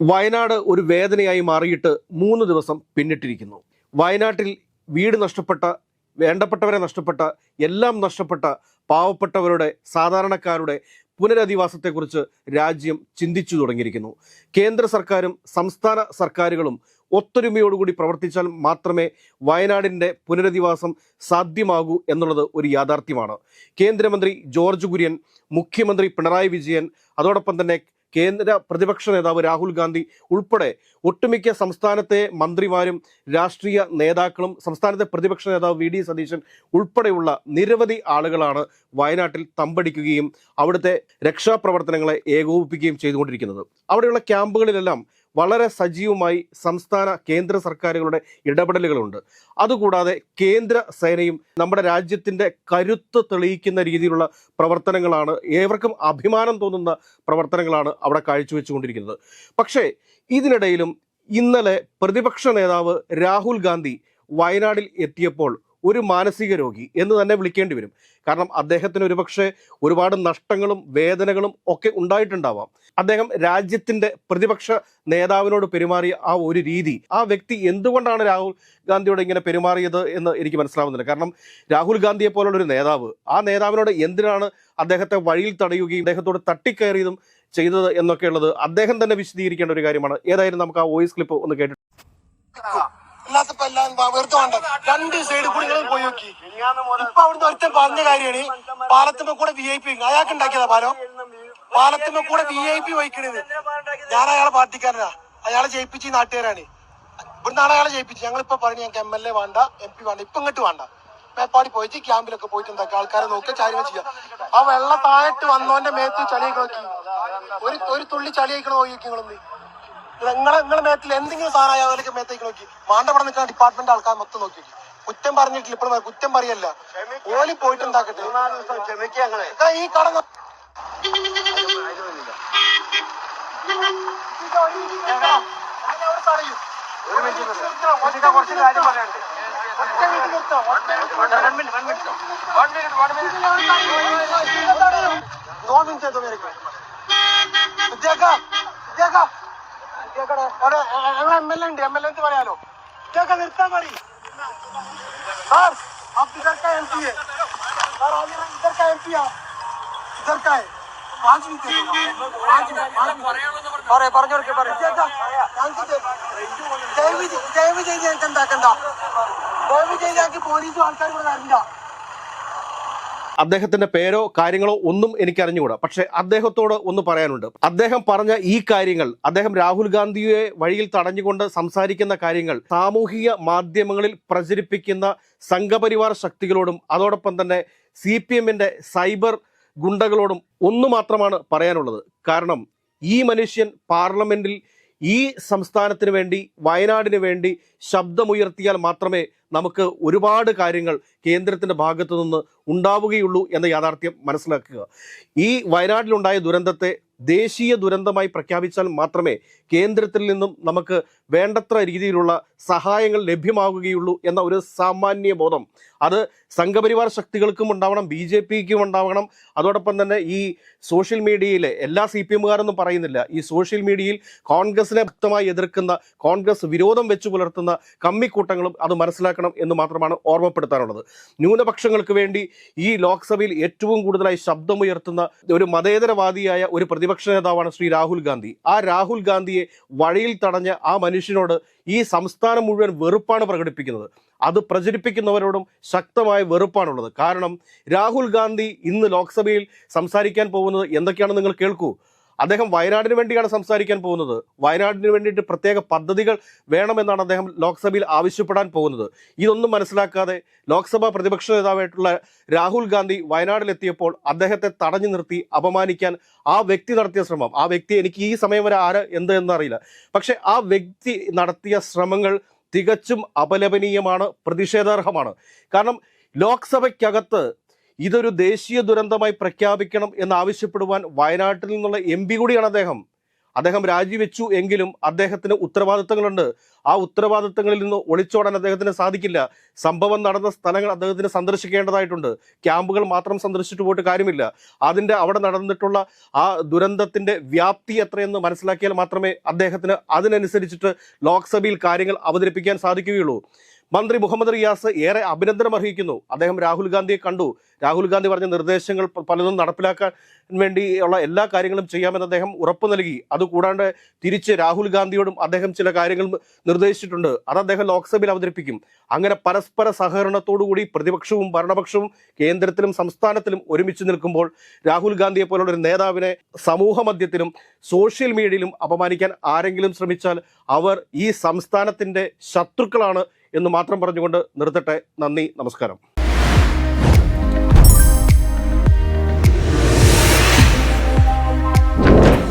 വയനാട് ഒരു വേദനയായി മാറിയിട്ട് മൂന്ന് ദിവസം പിന്നിട്ടിരിക്കുന്നു. വയനാട്ടിൽ വീട് നഷ്ടപ്പെട്ട വേണ്ടപ്പെട്ടവരെ നഷ്ടപ്പെട്ട എല്ലാം നഷ്ടപ്പെട്ട പാവപ്പെട്ടവരുടെ സാധാരണക്കാരുടെ പുനരധിവാസത്തെക്കുറിച്ച് രാജ്യം ചിന്തിച്ചു തുടങ്ങിയിരിക്കുന്നു. കേന്ദ്ര സർക്കാരും സംസ്ഥാന സർക്കാരുകളും ഒത്തൊരുമയോടുകൂടി പ്രവർത്തിച്ചാൽ മാത്രമേ വയനാടിന്റെ പുനരധിവാസം സാധ്യമാകൂ എന്നുള്ളത് ഒരു യാഥാർത്ഥ്യമാണ്. കേന്ദ്രമന്ത്രി ജോർജ് കുര്യൻ മുഖ്യമന്ത്രി പിണറായി വിജയൻ അതോടൊപ്പം തന്നെ കേന്ദ്ര പ്രതിപക്ഷ നേതാവ് രാഹുൽ ഗാന്ധി ഉൾപ്പെടെ ഒട്ടുമിക്ക സംസ്ഥാനത്തെ മന്ത്രിമാരും രാഷ്ട്രീയ നേതാക്കളും സംസ്ഥാനത്തെ പ്രതിപക്ഷ നേതാവ് വി ഡി സതീശൻ ഉൾപ്പെടെയുള്ള നിരവധി ആളുകളാണ് വയനാട്ടിൽ തമ്പടിക്കുകയും അവിടുത്തെ രക്ഷാപ്രവർത്തനങ്ങളെ ഏകോപിപ്പിക്കുകയും ചെയ്തുകൊണ്ടിരിക്കുന്നത്. അവിടെയുള്ള ക്യാമ്പുകളിലെല്ലാം വളരെ സജീവമായി സംസ്ഥാന കേന്ദ്ര സർക്കാരുകളുടെ ഇടപെടലുകളുണ്ട്. അതുകൂടാതെ കേന്ദ്ര സേനയും നമ്മുടെ രാജ്യത്തിന്റെ കരുത്ത് തെളിയിക്കുന്ന രീതിയിലുള്ള പ്രവർത്തനങ്ങളാണ് ഏവർക്കും അഭിമാനം തോന്നുന്ന പ്രവർത്തനങ്ങളാണ് അവിടെ കാഴ്ചവെച്ചുകൊണ്ടിരിക്കുന്നത്. പക്ഷേ ഇതിനിടയിലും ഇന്നലെ പ്രതിപക്ഷ നേതാവ് രാഹുൽ ഗാന്ധി വയനാടിൽ എത്തിയപ്പോൾ ഒരു മാനസിക രോഗി എന്ന് തന്നെ വിളിക്കേണ്ടി വരും. കാരണം അദ്ദേഹത്തിന് ഒരുപക്ഷെ ഒരുപാട് നഷ്ടങ്ങളും വേദനകളും ഒക്കെ ഉണ്ടായിട്ടുണ്ടാവാം. അദ്ദേഹം രാജ്യത്തിന്റെ പ്രതിപക്ഷ നേതാവിനോട് പെരുമാറിയ ആ ഒരു രീതി ആ വ്യക്തി എന്തുകൊണ്ടാണ് രാഹുൽ ഗാന്ധിയോട് ഇങ്ങനെ പെരുമാറിയത് എന്ന് എനിക്ക് മനസ്സിലാവുന്നില്ല. കാരണം രാഹുൽ ഗാന്ധിയെ പോലുള്ള ഒരു നേതാവ് ആ നേതാവിനോട് എന്തിനാണ് അദ്ദേഹത്തെ വഴിയിൽ തടയുകയും അദ്ദേഹത്തോട് തട്ടിക്കയറിയതും ചെയ്തത് എന്നൊക്കെയുള്ളത് അദ്ദേഹം തന്നെ വിശദീകരിക്കേണ്ട ഒരു കാര്യമാണ്. ഏതായാലും നമുക്ക് ആ വോയിസ് ക്ലിപ്പ് ഒന്ന് കേട്ടിട്ട് ഇല്ലാത്തപ്പോ എല്ലാം വെറുതെ വേണ്ട. രണ്ട് സൈഡ് കൂടി പോയി നോക്കി. ഇപ്പൊ അവിടുന്ന് ഒരുത്തൻ പറഞ്ഞ കാര്യമാണ് പാലത്തുമ്പ കൂടെ വി ഐ പി അയാൾക്ക് ഉണ്ടാക്കിയതാ പാലം. പാലത്തുമ്പോ കൂടെ വി ഐ പി വഹിക്കണത്. ഞാൻ അയാളെ പാർട്ടിക്കാരനാ. അയാളെ ജയിപ്പിച്ച് നാട്ടുകാരാണ്. ഇവിടുന്നാണ് അയാളെ ജയിപ്പിച്ച് ഞങ്ങളിപ്പോ പറഞ്ഞു ഞങ്ങൾക്ക് എം എൽ എ വേണ്ട എം പി വേണ്ട. ഇപ്പൊ ഇങ്ങോട്ട് വേണ്ട. മേപ്പാടി പോയിട്ട് ക്യാമ്പിലൊക്കെ പോയിട്ട് എന്താക്കുക ആൾക്കാരെ നോക്കി കാര്യങ്ങൾ ചെയ്യാം. ആ വെള്ള താഴത്ത് വന്നോന്റെ മേത്ത് ചളിയൊക്കെ നോക്കി. ഒരു ഒരു തുള്ളി ചളിയൊക്കെ നോക്കി നിങ്ങളൊന്ന്. നിങ്ങളെ നിങ്ങളെ മേത്തിൽ എന്തെങ്കിലും സാധനം അയാൾക്ക് മേത്തേക്ക് നോക്കി. മാണ്ടപടം നിൽക്കുന്ന ഡിപ്പാർട്ട്മെന്റ് ആൾക്കാർ മൊത്തം നോക്കി. കുറ്റം പറഞ്ഞിട്ടില്ല ഇപ്പോഴും കുറ്റം പറയല്ല. ഓലി പോയിട്ട് എന്താക്കട്ടെ? ഈ കട. കുറച്ച് കാര്യം പറയാനുണ്ട്. വിദ്യാക്ക വിദ്യാക്ക. എം എൽ എ ഉണ്ട് എം എൽ എ പറയാലോ വിദ്യാക്ക നിർത്താൻ മതി സാർ आप इधर का एमपी है सर आज इधर का एमपी है इधर का है पाँच मिनट दे दो। पाँच मिनट പറയാ പറഞ്ഞോക്കെ ദയവ് ചെയ്ത് ദയവ് ചെയ്ത് ഞങ്ങൾക്ക് എന്താക്കണ്ട ദയവ് ചെയ്ത് ഞങ്ങൾക്ക് പോലീസും ആൾക്കാരും ഇവിടെ വരണ്ട അദ്ദേഹത്തിന്റെ പേരോ കാര്യങ്ങളോ ഒന്നും എനിക്ക് അറിഞ്ഞുകൂടാ പക്ഷെ അദ്ദേഹത്തോട് ഒന്ന് പറയാനുണ്ട്. അദ്ദേഹം പറഞ്ഞ ഈ കാര്യങ്ങൾ അദ്ദേഹം രാഹുൽ ഗാന്ധിയെ വഴിയിൽ തടഞ്ഞുകൊണ്ട് സംസാരിക്കുന്ന കാര്യങ്ങൾ സാമൂഹിക മാധ്യമങ്ങളിൽ പ്രചരിപ്പിക്കുന്ന സംഘപരിവാർ ശക്തികളോടും അതോടൊപ്പം തന്നെ സി പി എമ്മിന്റെ സൈബർ ഗുണ്ടകളോടും ഒന്നു മാത്രമാണ് പറയാനുള്ളത്. കാരണം ഈ മനുഷ്യൻ പാർലമെന്റിൽ ഈ സംസ്ഥാനത്തിന് വേണ്ടി വയനാടിന് വേണ്ടി ശബ്ദമുയർത്തിയാൽ മാത്രമേ നമുക്ക് ഒരുപാട് കാര്യങ്ങൾ കേന്ദ്രത്തിന്റെ ഭാഗത്തു നിന്ന് ഉണ്ടാവുകയുള്ളൂ എന്ന യാഥാർത്ഥ്യം മനസ്സിലാക്കുക. ഈ വയനാട്ടിലുണ്ടായ ദുരന്തത്തെ ദേശീയ ദുരന്തമായി പ്രഖ്യാപിച്ചാൽ മാത്രമേ കേന്ദ്രത്തിൽ നിന്നും നമുക്ക് വേണ്ടത്ര രീതിയിലുള്ള സഹായങ്ങൾ ലഭ്യമാവുകയുള്ളൂ എന്ന ഒരു സാമാന്യ ബോധം. അത് സംഘപരിവാർ ശക്തികൾക്കും ഉണ്ടാവണം ബി ജെ പിക്കും ഉണ്ടാവണം. അതോടൊപ്പം തന്നെ ഈ സോഷ്യൽ മീഡിയയിലെ എല്ലാ സി പി എമ്മുകാരൊന്നും പറയുന്നില്ല. ഈ സോഷ്യൽ മീഡിയയിൽ കോൺഗ്രസിനെ ഭക്തമായി എതിർക്കുന്ന കോൺഗ്രസ് വിരോധം വെച്ചു പുലർത്തുന്ന കമ്മിക്കൂട്ടങ്ങളും അത് മനസ്സിലാക്കണം. എന്ന് മാത്രമാണ് ഓർമ്മപ്പെടുത്താനുള്ളത് ന്യൂനപക്ഷങ്ങൾക്ക് വേണ്ടി ഈ ലോക്സഭയിൽ ഏറ്റവും കൂടുതലായി ശബ്ദമുയർത്തുന്ന ഒരു മതേതരവാദിയായ ഒരു പ്രതിപക്ഷ നേതാവാണ് ശ്രീ രാഹുൽ ഗാന്ധി. ആ രാഹുൽ ഗാന്ധിയെ വഴിയിൽ തടഞ്ഞ ആ മനുഷ്യനോട് ഈ സംസ്ഥാനം മുഴുവൻ വെറുപ്പാണ് പ്രകടിപ്പിക്കുന്നത്. അത് പ്രചരിപ്പിക്കുന്നവരോടും ശക്തമായ വെറുപ്പാണുള്ളത്. കാരണം രാഹുൽ ഗാന്ധി ഇന്ന് ലോക്സഭയിൽ സംസാരിക്കാൻ പോകുന്നത് എന്തൊക്കെയാണെന്ന് നിങ്ങൾ കേൾക്കൂ. അദ്ദേഹം വയനാടിന് വേണ്ടിയാണ് സംസാരിക്കാൻ പോകുന്നത്. വയനാടിന് വേണ്ടിയിട്ട് പ്രത്യേക പദ്ധതികൾ വേണമെന്നാണ് അദ്ദേഹം ലോക്സഭയിൽ ആവശ്യപ്പെടാൻ പോകുന്നത്. ഇതൊന്നും മനസ്സിലാക്കാതെ ലോക്സഭാ പ്രതിപക്ഷ നേതാവായിട്ടുള്ള രാഹുൽ ഗാന്ധി വയനാട്ടിലെത്തിയപ്പോൾ അദ്ദേഹത്തെ തടഞ്ഞു നിർത്തി അപമാനിക്കാൻ ആ വ്യക്തി നടത്തിയ ശ്രമം. ആ വ്യക്തി എനിക്ക് ഈ സമയം വരെ ആര് എന്ത് എന്നറിയില്ല പക്ഷെ ആ വ്യക്തി നടത്തിയ ശ്രമങ്ങൾ തികച്ചും അപലപനീയമാണ് പ്രതിഷേധാർഹമാണ്. കാരണം ലോക്സഭയ്ക്കകത്ത് ഇതൊരു ദേശീയ ദുരന്തമായി പ്രഖ്യാപിക്കണം എന്ന് ആവശ്യപ്പെടുവാൻ വയനാട്ടിൽ നിന്നുള്ള എം പി കൂടിയാണ് അദ്ദേഹം. അദ്ദേഹം രാജിവെച്ചു എങ്കിലും അദ്ദേഹത്തിന് ഉത്തരവാദിത്തങ്ങളുണ്ട്. ആ ഉത്തരവാദിത്തങ്ങളിൽ നിന്ന് ഒളിച്ചോടാൻ അദ്ദേഹത്തിന് സാധിക്കില്ല. സംഭവം നടന്ന സ്ഥലങ്ങൾ അദ്ദേഹത്തിന് സന്ദർശിക്കേണ്ടതായിട്ടുണ്ട്. ക്യാമ്പുകൾ മാത്രം സന്ദർശിച്ചിട്ട് പോയിട്ട് കാര്യമില്ല. അതിന്റെ അവിടെ നടന്നിട്ടുള്ള ആ ദുരന്തത്തിന്റെ വ്യാപ്തി എത്രയെന്ന് മനസ്സിലാക്കിയാൽ മാത്രമേ അദ്ദേഹത്തിന് അതിനനുസരിച്ചിട്ട് ലോക്സഭയിൽ കാര്യങ്ങൾ അവതരിപ്പിക്കാൻ സാധിക്കുകയുള്ളൂ. മന്ത്രി മുഹമ്മദ് റിയാസ് ഏറെ അഭിനന്ദനം അർഹിക്കുന്നു അദ്ദേഹം രാഹുൽ ഗാന്ധിയെ കണ്ടു. രാഹുൽ ഗാന്ധി പറഞ്ഞ നിർദ്ദേശങ്ങൾ പലതും നടപ്പിലാക്കാൻ വേണ്ടിയുള്ള എല്ലാ കാര്യങ്ങളും ചെയ്യാമെന്ന് അദ്ദേഹം ഉറപ്പു നൽകി. അതുകൂടാണ്ട് തിരിച്ച് രാഹുൽ ഗാന്ധിയോടും അദ്ദേഹം ചില കാര്യങ്ങൾ നിർദ്ദേശിച്ചിട്ടുണ്ട്. അത് അദ്ദേഹം ലോക്സഭയിൽ അവതരിപ്പിക്കും. അങ്ങനെ പരസ്പര സഹകരണത്തോടുകൂടി പ്രതിപക്ഷവും ഭരണപക്ഷവും കേന്ദ്രത്തിലും സംസ്ഥാനത്തിലും ഒരുമിച്ച് നിൽക്കുമ്പോൾ രാഹുൽ ഗാന്ധിയെ പോലുള്ള ഒരു നേതാവിനെ സമൂഹ മധ്യത്തിലും സോഷ്യൽ മീഡിയയിലും അപമാനിക്കാൻ ആരെങ്കിലും ശ്രമിച്ചാൽ അവർ ഈ സംസ്ഥാനത്തിന്റെ ശത്രുക്കളാണ് എന്ന് മാത്രം പറഞ്ഞുകൊണ്ട് നിർത്തട്ടെ. നന്ദി നമസ്കാരം.